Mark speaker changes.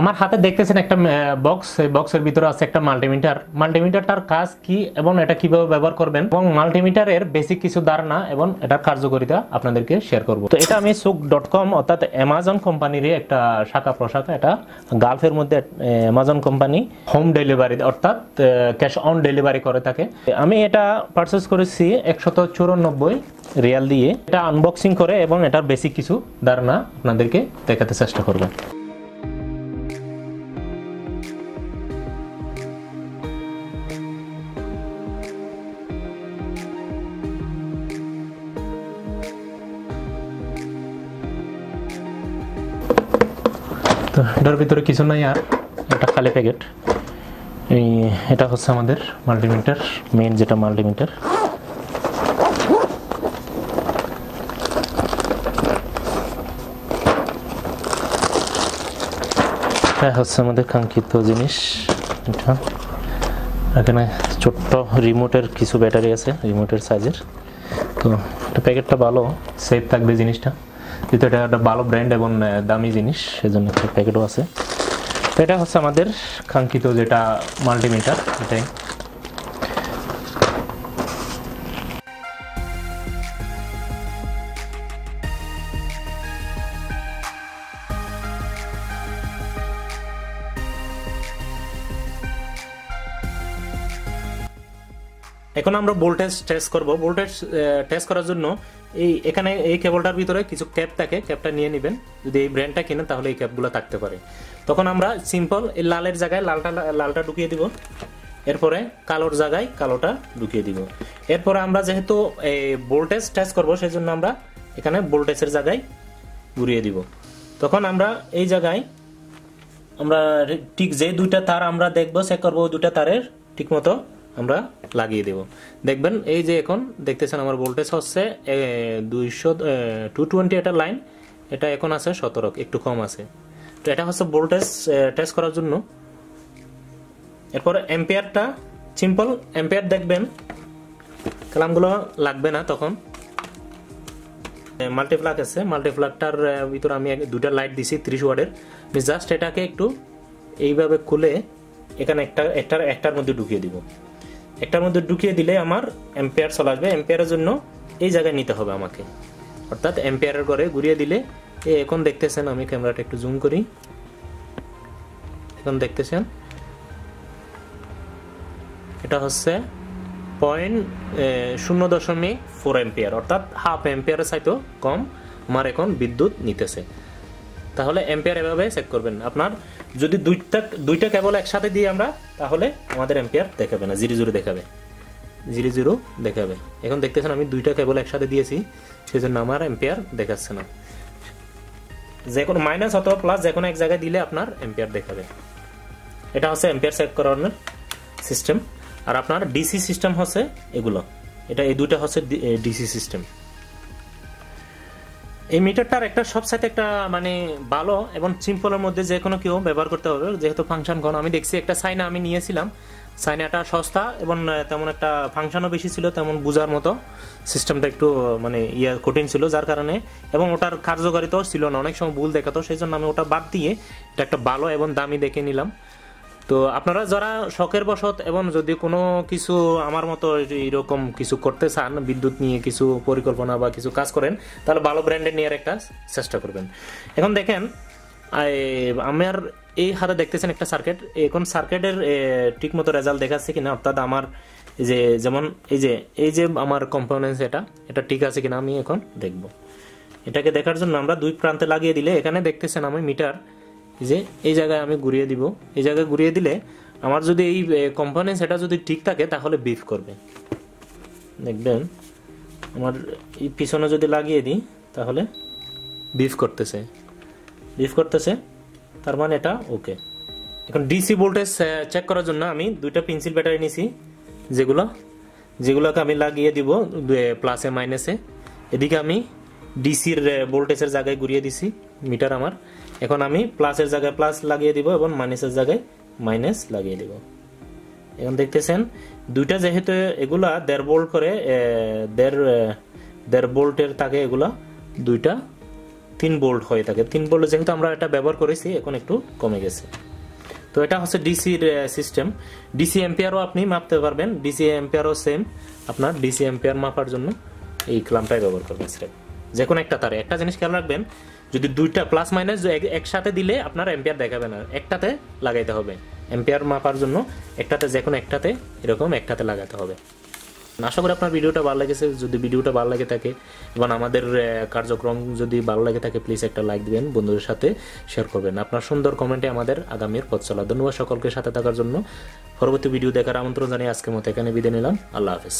Speaker 1: আমার হাতে দেখতেছেন একটা বক্স এই বক্সের ভিতরে আছে একটা মাল্টিমিটার মাল্টিমিটারটার কাজ কি এবং এটা কীভাবে ব্যবহার করবেন? এবং মাল্টিমিটারের বেসিক কিছু ধারণা এবং এটার কার্যকারিতা আপনাদেরকে শেয়ার করব। তো এটা আমি সুক ডট কম অর্থাৎ অ্যামাজন কোম্পানির একটা শাখা প্রশাখা, এটা গালফের মধ্যে অ্যামাজন কোম্পানি হোম ডেলিভারি অর্থাৎ ক্যাশ অন ডেলিভারি করে থাকে। আমি এটা পারচেস করেছি একশত চুরানব্বই রিয়াল দিয়ে। এটা আনবক্সিং করে এবং এটার বেসিক কিছু ধারণা আপনাদেরকে দেখাতে চেষ্টা করব। তো এটার ভিতরে কিছু নাই, আর এটা খালি প্যাকেট। এই, এটা হচ্ছে আমাদের মাল্টিমিটার মেন যেটা মাল্টিমিটার। এটা হচ্ছে আমাদের কাঙ্ক্ষিত জিনিস। এটা এখানে ছোট্ট রিমোটের কিছু ব্যাটারি আছে রিমোটের সাইজের তো এটা প্যাকেটটা ভালো সেফ থাকবে জিনিসটা। যেহেতু এটা একটা ভালো ব্র্যান্ড এবং দামি জিনিস, সেজন্য একটা প্যাকেটও আছে। তো এটা হচ্ছে আমাদের কাঙ্ক্ষিত যেটা মাল্টিমিটার এটাই। এখন আমরা ভোল্টেজ টেস্ট করব। ভোল্টেজ টেস্ট করার জন্য এই, এখানে এই কেবলটার ভিতরে কিছু ক্যাপ থাকে ক্যাপটা নিয়ে নেবেন। যদি এই ব্র্যান্ডটা কিনেন, তাহলে এই ক্যাপগুলো থাকতে পারে। তখন আমরা সিম্পল এই লালের জায়গায় লালটা লালটা ঢুকিয়ে দিব। এরপরে কালোর জায়গায় কালোটা ঢুকিয়ে দিব। এরপরে আমরা যেহেতু এই ভোল্টেজ টেস্ট করব সেই জন্য আমরা এখানে ভোল্টেজের জায়গায় ঘুরিয়ে দিব। তখন আমরা এই জায়গায় আমরা ঠিক যে দুইটা তার আমরা দেখব চেক করব দুইটা তারের ঠিক মতো। আমরা লাগিয়ে দেব। দেখবেন এই যে এখন দেখতেছেন আমার ভোল্টেজ হচ্ছে দুইশো টু টোয়েন্টি এটা লাইন এটা এখন আছে সতেরো, একটু কম আছে। তো এটা হচ্ছে ভোল্টেজ টেস্ট করার জন্য। এরপর এম্পিয়ারটা সিম্পল এম্পিয়ার দেখবেন, কালামগুলো লাগবে না তখন। মাল্টিপ্লাক আছে মাল্টিপ্লাকটার ভিতরে আমি দুটা লাইট দিছি ত্রিশ ওয়ার্ডের জাস্ট এটাকে একটু এইভাবে খুলে এখানে একটা, একটার একটার মধ্যে ঢুকিয়ে দিব। একটার মধ্যে ঢুকিয়ে দিলে আমার এম্পেয়ার চলে আসবে। এম্পেয়ারের জন্য এই জায়গায় নিতে হবে আমাকে। অর্থাৎ এম্পেয়ারের ঘরে ঘুরিয়ে দিলে এই এখন দেখতেছেন, আমি ক্যামেরাটা একটু জুম করি। এখন দেখতেছেন, এটা হচ্ছে পয়েন্ট শূন্য দশমিক ফোর এম্পিয়ার অর্থাৎ হাফ এম্পিয়ারের চাইতেও কম। আমার এখন বিদ্যুৎ নিতেছে। তাহলে এম্পিয়ার এভাবে চেক করবেন। আপনার যদি দুইটা দুইটা কেবল একসাথে দিই আমরা, তাহলে আমাদের এম্পিয়ার দেখাবে না জিরো জিরো দেখাবে। জিরো জিরো দেখাবে। এখন দেখতেছেন আমি দুইটা কেবল একসাথে দিয়েছি সেই জন্য আমার এম্পিয়ার দেখাচ্ছে না। যে কোনো মাইনাস অথবা প্লাস যে কোনো এক জায়গায় দিলে আপনার এম্পিয়ার দেখাবে। এটা হচ্ছে এম্পিয়ার চেক করানোর সিস্টেম আর আপনার ডিসি সিস্টেম হচ্ছে এগুলো। এটা এই দুইটা হচ্ছে ডিসি সিস্টেম এই মিটারটার একটা সবসাথে একটা মানে ভালো এবং সিম্পলের মধ্যে যে কোনো কেউ ব্যবহার করতে হবে যেহেতু ফাংশন কোন আমি দেখছি একটা সাইনা আমি নিয়েছিলাম। সাইনাটা সস্তা এবং তেমন একটা ফাংশনও বেশি ছিল, তেমন বোঝার মতো। সিস্টেমটা একটু মানে ইয়ে কঠিন ছিল যার কারণে। এবং ওটার কার্যকারিতাও ছিল না, অনেক সময় ভুল দেখাতো, সেই জন্য আমি ওটা বাদ দিয়ে এটা একটা ভালো এবং দামি দেখে নিলাম। তো আপনারা যারা শখের বসত এবং যদি কোনো কিছু আমার মতো এরকম কিছু করতে চান, বিদ্যুৎ নিয়ে কিছু পরিকল্পনা বা কিছু কাজ করেন, তাহলে ভালো ব্র্যান্ডের নেওয়ার একটা চেষ্টা করবেন। এখন দেখেন আমার এই হাতে দেখতেছেন একটা সার্কিট এখন সার্কিটের ঠিক মতো রেজাল্ট দেখাচ্ছে কিনা, অর্থাৎ আমার যে, যেমন এই যে এই যে আমার কম্পোনেন্টস এটা এটা ঠিক আছে কিনা আমি এখন দেখব। এটাকে দেখার জন্য আমরা দুই প্রান্তে লাগিয়ে দিলে, এখানে দেখতেছেন আমি মিটার। যে এই জায়গায় আমি ঘুরিয়ে দিব। এই জায়গায় ঘুরিয়ে দিলে আমার যদি এই কম্পোনেন্টস এটা যদি ঠিক থাকে, তাহলে বিফ করবে। দেখবেন, আমার এই পিছনে যদি লাগিয়ে দিই, তাহলে বিফ করতেছে। বিফ করতেছে, তার মানে এটা ওকে এখন ডিসি ভোল্টেজ চেক করার জন্য আমি দুইটা পেন্সিল ব্যাটারি নিছি, যেগুলো, যেগুলোকে আমি লাগিয়ে দিব প্লাসে মাইনাসে এদিকে আমি ডিসির ভোল্টেজের জায়গায় ঘুরিয়ে দিছি মিটার আমার। এখন আমি প্লাসের জায়গায় প্লাস লাগিয়ে দিব এবং মাইনাসের জায়গায় মাইনাস লাগিয়ে দিব। এখন দেখতেছেন, দুইটা যেহেতু এগুলা দেড় বোল্ট করে দেড় দেড় বোল্টের থাকে এগুলা, দুইটা তিন বোল্ট হয়ে থাকে। তিন বোল্ট যেহেতু আমরা এটা ব্যবহার করেছি, এখন একটু কমে গেছে। তো এটা হচ্ছে ডিসির সিস্টেম ডিসি এম্পিয়ারও আপনি মাপতে পারবেন। ডিসি এম্পিয়ারও সেম আপনার ডিসি এম্পিয়ার মাপার জন্য এই ক্লামটাই ব্যবহার করবেন। স্রেফ যে কোনো একটা তারে। একটা জিনিস খেয়াল রাখবেন যদি দুইটা প্লাস মাইনাস একসাথে দিলে আপনার এম্পিয়ার দেখাবে না। একটাতে লাগাইতে হবে। এম্পিয়ার মাপার জন্য একটাতে যে কোনো একটাতে এরকম একটাতে লাগাতে হবে। আশা করি আপনার ভিডিওটা ভালো লেগেছে। যদি ভিডিওটা ভালো লাগে থাকে এবং আমাদের কার্যক্রম যদি ভালো লাগে থাকে প্লিজ একটা লাইক দিবেন, বন্ধুদের সাথে শেয়ার করবেন। আপনার সুন্দর কমেন্টে আমাদের আগামীর পথ চলা। ধন্যবাদ সকলকে সাথে থাকার জন্য। পরবর্তী ভিডিও দেখার আমন্ত্রণ জানিয়ে আজকের মতো এখানে বিদায় নিলাম। আল্লাহ হাফেজ।